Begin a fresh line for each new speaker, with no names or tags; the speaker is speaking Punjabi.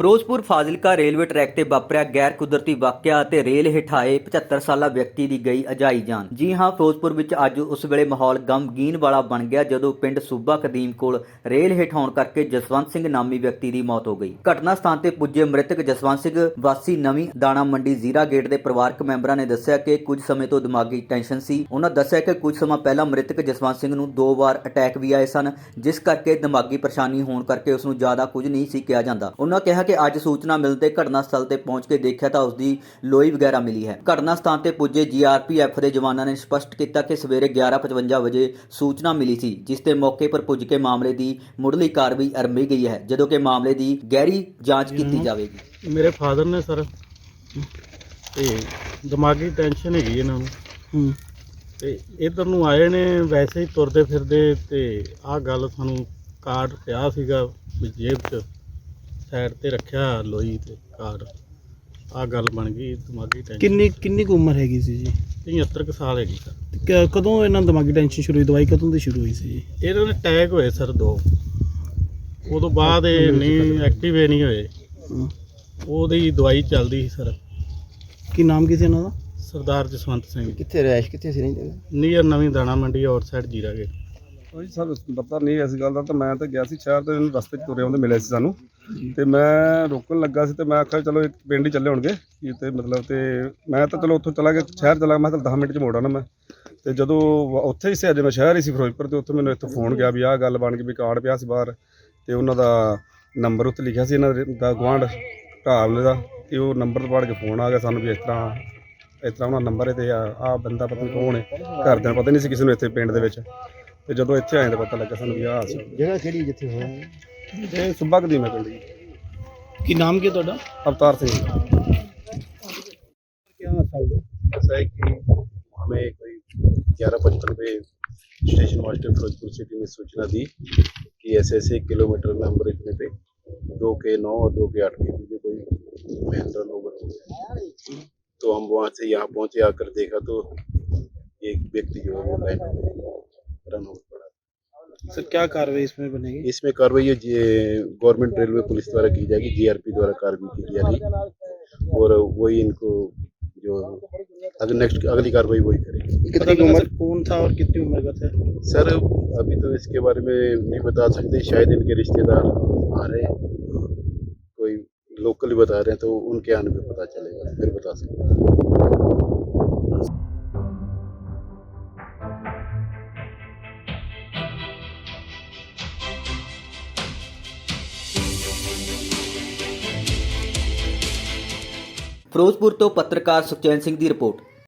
ਫਿਰੋਜ਼ਪੁਰ ਫਾਜ਼ਿਲਕਾ ਰੇਲਵੇ ਟਰੈਕ ਤੇ ਵਾਪਰਿਆ ਗੈਰ ਕੁਦਰਤੀ ਵਾਕਿਆ ਅਤੇ ਰੇਲ ਹੇਠਾਏ 75 ਸਾਲਾ ਵਿਅਕਤੀ ਦੀ ਗਈ ਅਜਾਈ ਜਾਨ। ਜੀ ਹਾਂ, ਫਿਰੋਜ਼ਪੁਰ ਵਿੱਚ ਅੱਜ ਉਸ ਵੇਲੇ ਮਾਹੌਲ ਗਮਗੀਨ ਵਾਲਾ ਬਣ ਗਿਆ ਜਦੋਂ ਪਿੰਡ ਸੂਬਾ ਕਦੀਮ ਕੋਲ ਰੇਲ ਹੇਠਾਉਣ ਕਰਕੇ ਜਸਵੰਤ ਸਿੰਘ ਨਾਮੀ ਵਿਅਕਤੀ ਦੀ ਮੌਤ ਹੋ ਗਈ। ਘਟਨਾ ਸਥਾਨ ਤੇ ਪੁੱਜੇ ਮ੍ਰਿਤਕ ਜਸਵੰਤ ਸਿੰਘ, ਵਾਸੀ ਨਵੀਂ ਦਾਣਾ ਮੰਡੀ ਜ਼ੀਰਾ ਗੇਟ ਦੇ ਪਰਿਵਾਰਕ ਮੈਂਬਰਾਂ ਨੇ ਦੱਸਿਆ ਕਿ ਕੁਝ ਸਮੇਂ ਤੋਂ ਦਿਮਾਗੀ ਟੈਨਸ਼ਨ ਸੀ। ਉਹਨਾਂ ਦੱਸਿਆ ਕਿ ਕੁਝ ਸਮਾਂ ਪਹਿਲਾਂ ਮ੍ਰਿਤਕ ਜਸਵੰਤ ਸਿੰਘ ਨੂੰ ਦੋ ਵਾਰ ਅਟੈਕ ਵੀ ਆਏ ਸਨ, ਜਿਸ ਕਰਕੇ ਦਿਮਾਗੀ ਪਰੇਸ਼ਾਨੀ ਹੋਣ ਕਰਕੇ ਉਸ ਨੂੰ ਜ਼ਿਆਦਾ ਕੁਝ ਨਹੀਂ ਸੀ ਕਿਹਾ ਜਾਂਦਾ। ਉਹਨਾਂ ਕਿਹਾ ਕਿ ਅੱਜ ਸੂਚਨਾ ਮਿਲਦੇ ਘਟਨਾ ਸਥਲ ਤੇ ਪਹੁੰਚ ਕੇ ਦੇਖਿਆ ਤਾਂ ਉਸ ਦੀ ਲੋਈ ਵਗੈਰਾ ਮਿਲੀ ਹੈ। ਘਟਨਾ ਸਥਾਨ ਤੇ ਪੁੱਜੇ ਜੀਆਰਪੀਐਫ ਦੇ ਜਵਾਨਾਂ ਨੇ ਸਪਸ਼ਟ ਕੀਤਾ ਕਿ ਸਵੇਰੇ 11:55 ਵਜੇ ਸੂਚਨਾ ਮਿਲੀ ਸੀ ਜਿਸ ਤੇ ਮੌਕੇ ਪਰ ਪੁੱਜ ਕੇ ਮਾਮਲੇ ਦੀ ਮੁੱਢਲੀ ਕਾਰਵਾਈ ਆਰੰਭੀ ਗਈ ਹੈ ਜਦੋਂ ਕਿ ਮਾਮਲੇ ਦੀ ਗਹਿਰੀ ਜਾਂਚ ਕੀਤੀ ਜਾਵੇਗੀ।
ਮੇਰੇ ਫਾਦਰ ਨੇ ਸਰ ਤੇ ਦਿਮਾਗੀ ਟੈਨਸ਼ਨ ਹੈਗੀ ਇਹਨਾਂ ਨੂੰ।
ਹੂੰ।
ਤੇ ਇਧਰ ਨੂੰ ਆਏ ਨੇ ਵੈਸੇ ਹੀ ਤੁਰਦੇ ਫਿਰਦੇ ਤੇ ਆਹ ਗੱਲ ਸਾਨੂੰ ਕਾਰਡ ਪਿਆ ਸੀਗਾ ਜੇਬ 'ਚ। ਸਾਈਡ ਤੇ ਰੱਖਿਆ ਲੋਈ ਤੇ ਕਾਰਡ ਆਹ ਗੱਲ ਬਣ ਗਈ ਦਿਮਾਗੀ ਟੈਨਸ਼ਨ
ਕਿੰਨੀ ਕਿੰਨੀ ਕੁ ਉਮਰ ਹੈਗੀ ਸੀ ਜੀ?
73 ਕੁ ਸਾਲ ਹੈਗੀ ਸਰ
ਤੇ ਕ- ਕਦੋਂ ਇਹਨਾਂ ਨੂੰ ਦਿਮਾਗੀ ਟੈਨਸ਼ਨ ਸ਼ੁਰੂ ਹੋਈ? ਦਵਾਈ ਕਦੋਂ ਦੀ ਸ਼ੁਰੂ ਹੋਈ ਸੀ ਜੀ?
ਇਹਨਾਂ ਨੇ ਅਟੈਕ ਹੋਏ ਸਰ ਦੋ। ਉਦੋਂ ਬਾਅਦ ਇਹ ਨਹੀਂ ਐਕਟਿਵ ਹੀ ਨਹੀਂ ਹੋਏ।
ਹੂੰ।
ਉਹਦੀ ਦਵਾਈ ਚੱਲਦੀ ਸੀ ਸਰ
ਕੀ ਨਾਮ ਕੀ ਸੀ ਇਹਨਾਂ ਦਾ?
ਸਰਦਾਰ ਜਸਵੰਤ ਸਿੰਘ।
ਕਿੱਥੇ ਰਹਿਸ਼ ਕਿੱਥੇ ਸੀ ਰਹਿੰਦੇ?
ਨੀਅਰ ਨਵੀਂ ਦਾਣਾ ਮੰਡੀ ਔਰ ਸਾਈਡ ਜੀਰਾ ਗੇਟ
ਕੋਈ ਸਾਨੂੰ ਪਤਾ ਨਹੀਂ ਇਸ ਗੱਲ ਦਾ ਤਾਂ ਮੈਂ ਤਾਂ ਗਿਆ ਸੀ ਸ਼ਹਿਰ ਤੇ ਇਹਨੂੰ ਰਸਤੇ 'ਚ ਤੁਰੇ ਆਉਂਦੇ ਮਿਲੇ ਸੀ ਸਾਨੂੰ। ਤੇ ਮੈਂ ਰੋਕਣ ਲੱਗਾ ਸੀ ਤੇ ਮੈਂ ਆਖਿਆ ਚਲੋ ਇੱਕ ਪਿੰਡ ਹੀ ਚੱਲੇ ਹੋਣਗੇ ਕੀ ਤੇ ਮਤਲਬ ਤੇ ਮੈਂ ਤਾਂ ਚਲੋ ਉੱਥੋਂ ਚਲਾ ਗਿਆ, ਸ਼ਹਿਰ ਚਲਾ ਗਿਆ, ਮੈਂ ਤਾਂ 10 ਮਿੰਟ 'ਚ ਮੋੜ ਆਉਣਾ ਮੈਂ। ਤੇ ਜਦੋਂ ਉੱਥੇ ਹੀ ਸੀ ਅਜੇ ਮੈਂ ਸ਼ਹਿਰ ਹੀ ਸੀ ਫਿਰੋਜ਼ਪੁਰ ਤੇ, ਉੱਥੋਂ ਮੈਨੂੰ ਇੱਥੋਂ ਫੋਨ ਗਿਆ ਵੀ ਆਹ ਗੱਲ ਬਣ ਗਈ ਵੀ ਕਾਰਡ ਪਿਆ ਸੀ ਬਾਹਰ ਤੇ ਉਹਨਾਂ ਦਾ ਨੰਬਰ ਉੱਤੇ ਲਿਖਿਆ ਸੀ ਇਹਨਾਂ ਦੇ- ਦਾ ਗੁਆਂਢ ਢਾਲ ਦਾ ਤੇ ਉਹ ਨੰਬਰ ਪੜ ਕੇ ਫੋਨ ਆ ਗਿਆ ਸਾਨੂੰ ਵੀ ਇਸ ਤਰ੍ਹਾਂ ਇਸ ਤਰ੍ਹਾਂ ਉਹਨਾਂ ਨੰਬਰ ਹੈ ਤੇ ਆ ਆਹ ਬੰਦਾ ਪਤਾ ਨਹੀਂ ਕੌਣ ਹੈ, ਘਰਦਿਆਂ ਪਤਾ ਨਹੀਂ ਸੀ ਕਿਸੇ ਨੂੰ ਇੱਥੇ ਪਿੰਡ ਦੇ ਵਿੱਚ। ਤੇ ਜਦੋਂ ਇੱਥੇ ਆਏ ਤਾਂ ਪਤਾ ਲੱਗਾ ਸਾਨੂੰ ਵੀ ਆਹ ਸੀ।
ਜਗ੍ਹਾ ਕਿਹੜੀ ਜਿੱਥੇ ਹੋਇਆ?
ਇਹ ਸੁੱਬਾ ਕਦੀਮ ਹੈ ਪਿੰਡ ਜੀ
ਕੀ ਨਾਮ ਕੀ ਤੁਹਾਡਾ
ਅਵਤਾਰ ਸਿੰਘ
ऐसा है कि हमें कोई ग्यारह पचपन पे स्टेशन मास्टर फिरोजपुर सिटी ने सूचना दी कि ऐसे ऐसे किलोमीटर नंबर इतने पे दो के नौ और दो के आठ के बीच में कोई मैन रन ओवर हो गया तो हम वहाँ से यहाँ पहुँचे आकर देखा तो एक व्यक्ति जो है वो लाइन में रन ओवर पड़ा
सर क्या कार्रवाई इसमें बनेगी?
इसमें कार्रवाई ये गवर्नमेंट रेलवे पुलिस द्वारा की जाएगी जीआरपी द्वारा कार्रवाई की जा रही और वही इनको जो अगर नेक्स्ट अगली कार्रवाई वही करेगी।
कितनी उम्र? कौन था और कितनी उम्र का था?
सर अभी तो इसके बारे में नहीं बता सकते शायद इनके रिश्तेदार आ रहे हैं। कोई लोकल बता रहे हैं तो उनके आने पे पता चलेगा फिर बता सकते हैं।
ਫਿਰੋਜ਼ਪੁਰ ਤੋਂ ਪੱਤਰਕਾਰ ਸੁਖਚੈਨ ਸਿੰਘ ਦੀ ਰਿਪੋਰਟ।